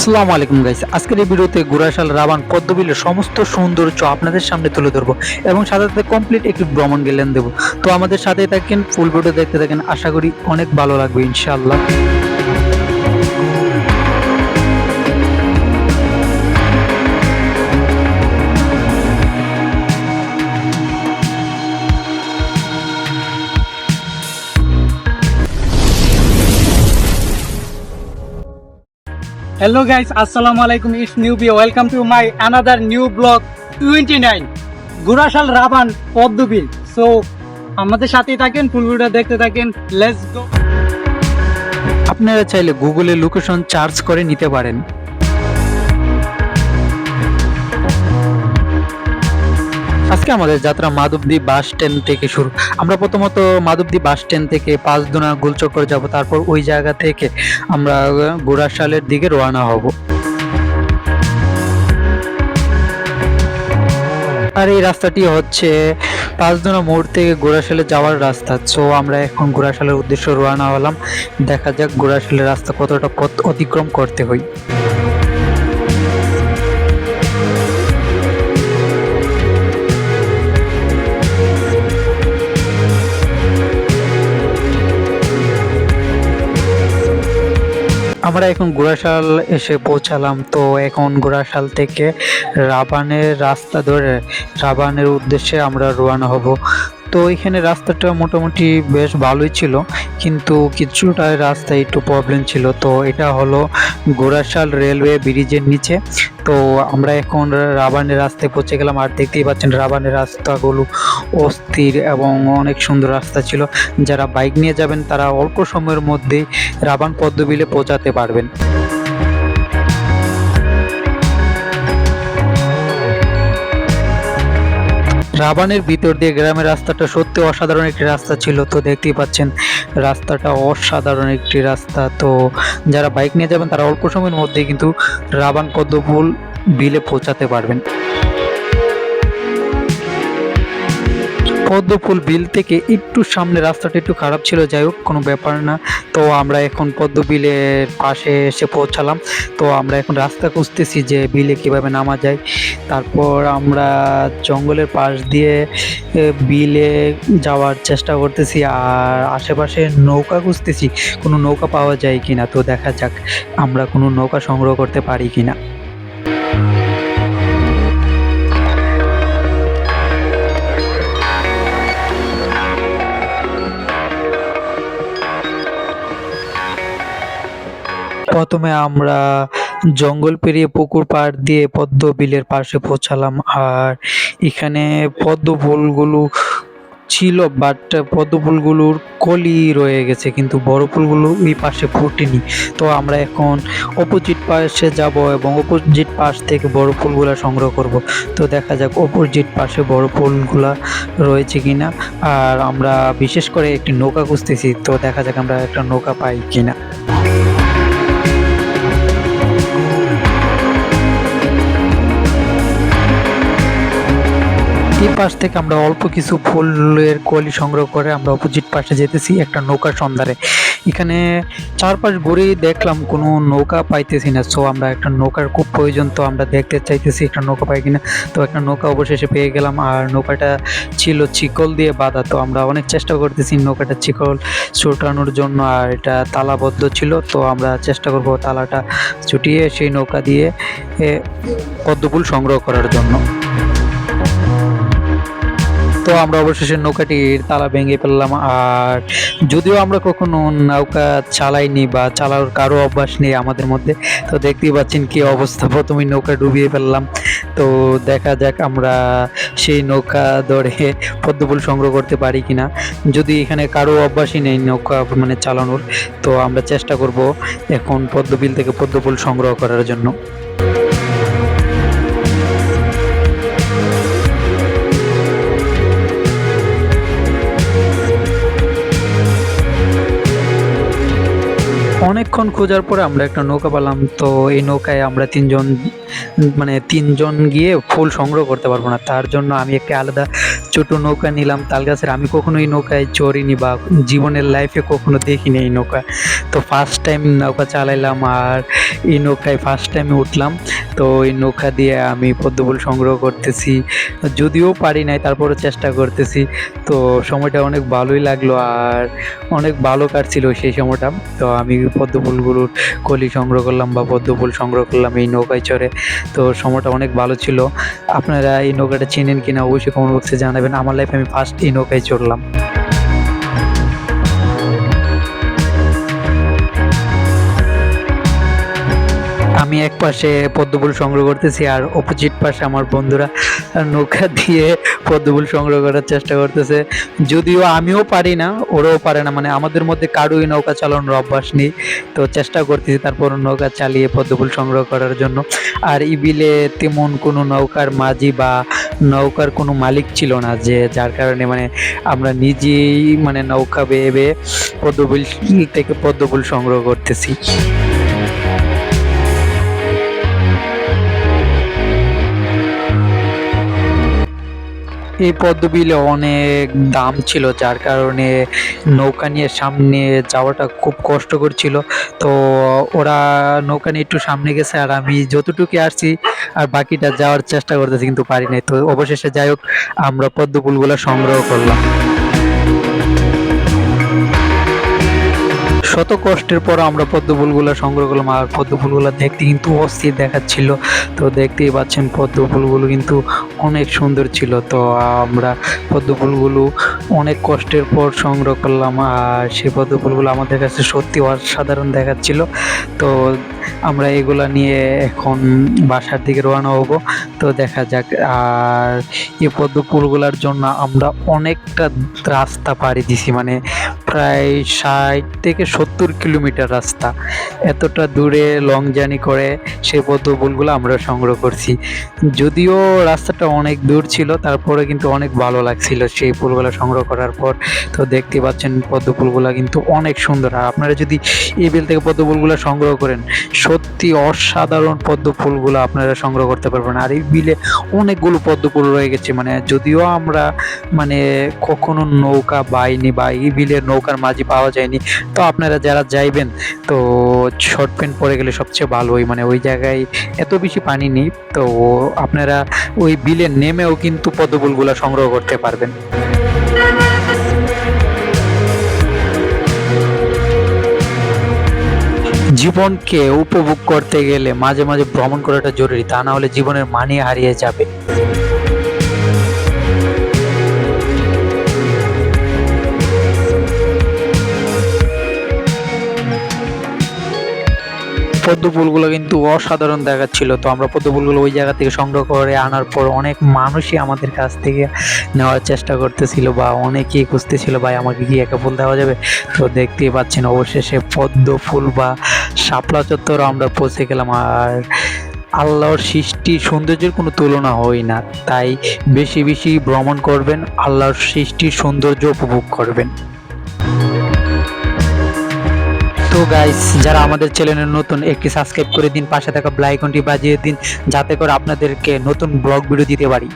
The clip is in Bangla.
আসসালামু আলাইকুম গাইস। আজকের এই ভিডিওতে গুরাশাল রাবান, পদ্মবিলের সমস্ত সৌন্দর্য আপনাদের সামনে তুলে ধরবো এবং সাথে সাথে কমপ্লিট একটি ভ্রমণ গেলেন দেবো। তো আমাদের সাথে থাকেন ফুল ভিডিও দেখতে থাকেন, আশা করি অনেক ভালো লাগবে, ইনশাআল্লাহ। Hello guys, Assalamu alaikum. It's Newbie. Welcome to my another new blog 29. গুরাশাল রাবান পদ্মবিল সো আমাদের সাথেই থাকেন ফুল দেখতে থাকেন লেটস গো আপনারা চাইলে গুগলে লোকেশন চার্জ করে নিতে পারেন আজকে আমাদের যাত্রা মাধবদী বাস স্ট্যান্ড থেকে শুরু। আমরা প্রথমত মাধবদী বাস স্ট্যান্ড থেকে পাঁচ পাঁচদোনা গোলচক্কর যাব, তারপর ওই জায়গা থেকে আমরা গোড়াশালের দিকে রওনা হব। আর এই রাস্তাটি হচ্ছে পাঁচদোনা মোড় থেকে গোড়াশালে যাওয়ার রাস্তা। সো আমরা এখন গোড়াশালের উদ্দেশ্যে রওনা হলাম। দেখা যাক গোড়াশালের রাস্তা কতটা পথ অতিক্রম করতে হয়। আমরা এখন গোড়াশাল এসে পৌঁছালাম। তো এখন গোড়াশাল থেকে রাবানের রাস্তা ধরে, রাবানের উদ্দেশ্যে আমরা রওনা হব। তো এখানে রাস্তাটা মোটামুটি বেশ ভালোই ছিল, কিন্তু কিছুটা রাস্তায় একটু প্রবলেম ছিল। তো এটা হলো গোড়াশাল রেলওয়ে ব্রিজের নিচে। তো আমরা এখন রাবানের রাস্তায় পৌঁছে গেলাম আর দেখতেই পাচ্ছেন রাবানের রাস্তাগুলো অস্থির এবং অনেক সুন্দর রাস্তা ছিল। যারা বাইক নিয়ে যাবেন তারা অল্প সময়ের মধ্যেই রাবান পদ্মবিলে পৌঁছাতে পারবেন। রাবানের ভিতর দিয়ে গ্রামের রাস্তাটা সত্যি অসাধারণ একটি রাস্তা ছিল, তো দেখতেই পাচ্ছেন রাস্তাটা অসাধারণ একটি রাস্তা। তো যারা বাইক নিয়ে যাবেন তারা অল্প সময়ের মধ্যেই কিন্তু রাবান কদ্মফুল বিলে পৌঁছাতে পারবেন। পদ্মফুল বিল থেকে একটু সামনে রাস্তাটা একটু খারাপ ছিল, যাই হোক, কোনো ব্যাপার না। তো আমরা এখন পদ্ম বিলের পাশে এসে পৌঁছালাম। তো আমরা এখন রাস্তা খুঁজতেছি যে বিলে কীভাবে নামা যায়। তারপর আমরা জঙ্গলের পাশ দিয়ে বিলে যাওয়ার চেষ্টা করতেছি। আর আশেপাশে নৌকা খুঁজতেছি। কোনো নৌকা পাওয়া যায় কিনা? তো দেখা যাক, আমরা কোনো নৌকা সংগ্রহ করতে পারি কিনা। প্রথমে আমরা জঙ্গল পেরিয়ে পুকুর পাড় দিয়ে পদ্ম বিলের পাশে পৌঁছালাম। আর এখানে পদ্ম ফুলগুলো ছিল বাট পদ্ম ফুলগুলোর কলি রয়ে গেছে, কিন্তু বড় ফুলগুলো ওই পাশে ফুটেনি। তো আমরা এখন অপোজিট পাশে যাব এবং অপোজিট পাশ থেকে বড় ফুলগুলা সংগ্রহ করব। তো দেখা যাক অপোজিট পাশে বড় ফুলগুলা রয়েছে কিনা। আর আমরা বিশেষ করে একটি নৌকা খুঁজতেছি, তো দেখা যাক আমরা একটা নৌকা পাই কিনা। পাশ থেকে আমরা অল্প কিছু ফুলের কলি সংগ্রহ করে আমরা অপোজিট পাশে যেতেছি একটা নৌকার সন্ধানে। এখানে চারপাশ ঘুরে দেখলাম কোনো নৌকা পাইতেছি না। সো আমরা একটা নৌকার খুব প্রয়োজন তো আমরা দেখতে চাইতেছি একটা নৌকা পাই কিনা। তো একটা নৌকা অবশেষে পেয়ে গেলাম আর নৌকাটা ছিল চিকল দিয়ে বাঁধা। তো আমরা অনেক চেষ্টা করতেছি নৌকাটা চিকল ছুটানোর জন্য আর এটা তালাবদ্ধ ছিল। তো আমরা চেষ্টা করব তালাটা ছুটিয়ে সেই নৌকা দিয়ে পদ্মফুল সংগ্রহ করার জন্য। তো আমরা অবশেষে নৌকাটির তালা ভেঙে ফেললাম। আর যদিও আমরা কখনো নৌকা চালাইনি বা চালানোর কারও অভ্যাস নেই আমাদের মধ্যে, তো দেখতেই পাচ্ছেন কি অবস্থা। প্রথমে নৌকা ডুবিয়ে ফেললাম। তো দেখা যাক আমরা সেই নৌকা ধরে পদ্মফুল সংগ্রহ করতে পারি কিনা। যদি এখানে কারও অভ্যাসই নেই নৌকা মানে চালানোর, তো আমরা চেষ্টা করব এখন পদ্মবিল থেকে পদ্মফুল সংগ্রহ করার জন্য। অনেকক্ষণ খোঁজার পরে আমরা একটা নৌকা পেলাম। তো এই নৌকায় আমরা তিনজন মানে তিনজন গিয়ে ফুল সংগ্রহ করতে পারব না। তার জন্য আমি একটা আলাদা ছোট নৌকা নিলাম, তাল গাছের, আমি কখনো এই নৌকায় চড়িনি বা জীবনের লাইফে কখনো দেখিনি এই নৌকা। তো ফার্স্ট টাইম নৌকা চালাইলাম আর এই নৌকায় ফার্স্ট টাইমে উঠলাম। তো এই নৌকা দিয়ে আমি পদ্মফুল সংগ্রহ করতেছি। যদিও পারি নাই তারপরে চেষ্টা করতেছি। তো সময়টা অনেক ভালোই লাগল আর অনেক ভালো কাটছিল সেই সময়টা। তো আমি পদ্মফুলগুলোর কলি সংগ্রহ করলাম বা পদ্মফুল সংগ্রহ করলাম এই নৌকায় চড়ে। তো সময়টা অনেক ভালো ছিল। আপনারা এই নৌকাটা চিনেন কিনা অবশ্যই কমেন্ট বক্সে জানাবেন। আমার লাইফে আমি ফার্স্ট এই নৌকায় চড়লাম এক পাশে পদ্মফুল সংগ্রহ করতেছি আর অপোজিট পাশে আমার বন্ধুরা নৌকা দিয়ে পদ্মফুল সংগ্রহ করার চেষ্টা করতেছে। যদিও আমিও পারি না, ওরাও পারে না মানে আমাদের মধ্যে কারোই নৌকা চালানোর অভ্যাস নেই। তো চেষ্টা করতেছি তারপর নৌকা চালিয়ে পদ্মফুল সংগ্রহ করার জন্য। আর এই বিলে তেমন কোনো নৌকার মাঝি বা নৌকার কোনো মালিক ছিল না যে, যার কারণে মানে আমরা নিজেই মানে নৌকা বেয়ে বেয়ে পদ্মফুল থেকে পদ্মফুল সংগ্রহ করতেছি। এই পদ্মবিলে অনেক দাম ছিল, যার কারণে নৌকা নিয়ে সামনে যাওয়াটা খুব কষ্টকর ছিল। তো ওরা নৌকা নিয়ে একটু সামনে গেছে আর আমি যতটুকু আসছি আর বাকিটা যাওয়ার চেষ্টা করতেছি কিন্তু পারি নাই। তো অবশেষে যাই হোক, আমরা পদ্মফুলগুলো সংগ্রহ করলাম। শত কষ্টের পর আমরা পদ্মফুলগুলো সংগ্রহ করলাম, আর পদ্মফুলগুলো দেখতে কিন্তু অস্থির দেখাচ্ছিল। তো দেখতেই পাচ্ছেন, পদ্মফুলগুলো কিন্তু অনেক সুন্দর ছিল। তো আমরা পদ্মফুলগুলো অনেক কষ্টের পর সংগ্রহ করলাম, আর সেই পদ্মফুলগুলো আমাদের কাছে সত্যি অসাধারণ দেখাচ্ছিল। তো আমরা এগুলা নিয়ে এখন বাসার দিকে রওনা হব। তো দেখা যাক, আর এই পদ্মফুলগুলোর জন্য আমরা অনেকটা রাস্তা পাড়ি দিছি মানে প্রায় ষাট থেকে সত্তর কিলোমিটার রাস্তা। এতটা দূরে লং জার্নি করে সেই পদ্মফুলগুলো আমরা সংগ্রহ করছি। যদিও রাস্তাটা অনেক দূর ছিল, তারপরে কিন্তু অনেক ভালো লাগছিল সেই ফুলগুলো সংগ্রহ করার পর। তো দেখতে পাচ্ছেন পদ্ম ফুলগুলো কিন্তু অনেক সুন্দর। আর আপনারা যদি এই বিল থেকে পদ্ম ফুলগুলো সংগ্রহ করেন, সত্যি অসাধারণ পদ্ম ফুলগুলো আপনারা সংগ্রহ করতে পারবেন। আর এই বিলে অনেকগুলো পদ্ম ফুল রয়ে গেছে। মানে যদিও আমরা মানে কখনো নৌকা বাইনি বা এই বিলের নৌকার মাঝি পাওয়া যায়নি, তো আপনারা যারা যাইবেন, তো শর্ট প্যান্ট পরে গেলে সবচেয়ে ভালো হয় মানে ওই জায়গায় এত বেশি পানি নেই, তো আপনারা ওই বিলে নেমেও কিন্তু পদ্মফুলগুলো সংগ্রহ করতে পারবেন। জীবনকে উপভোগ করতে গেলে মাঝে মাঝে ভ্রমণ করাটা জরুরি, তা না হলে জীবনের মানি হারিয়ে যাবে। পদ্ম ফুলগুলো কিন্তু অসাধারণ দেখাচ্ছিল। তো আমরা পদ্ম ফুলগুলো ওই জায়গা থেকে সংগ্রহ করে আনার পর অনেক মানুষই আমাদের কাছ থেকে নেওয়ার চেষ্টা করতেছিল বা অনেকেই খুঁজতেছিল, ভাই, আমাকে কি একা ফুল দেওয়া যাবে? তো দেখতেই পাচ্ছেন অবশেষে পদ্ম ফুল বা শাপলা চত্বর আমরা পৌঁছে গেলাম। আর আল্লাহর সৃষ্টি সৌন্দর্যের কোনো তুলনা হয় না। তাই বেশি বেশি ভ্রমণ করবেন, আল্লাহর সৃষ্টির সৌন্দর্য উপভোগ করবেন। গাইস যারা আমাদের চ্যানেলে নতুন, একটি সাবস্ক্রাইব করে দিন, পাশে থাকা ব্লাইকনটি বাজিয়ে দিন, যাতে করে আপনাদেরকে নতুন ব্লগ ভিডিও দিতে পারি।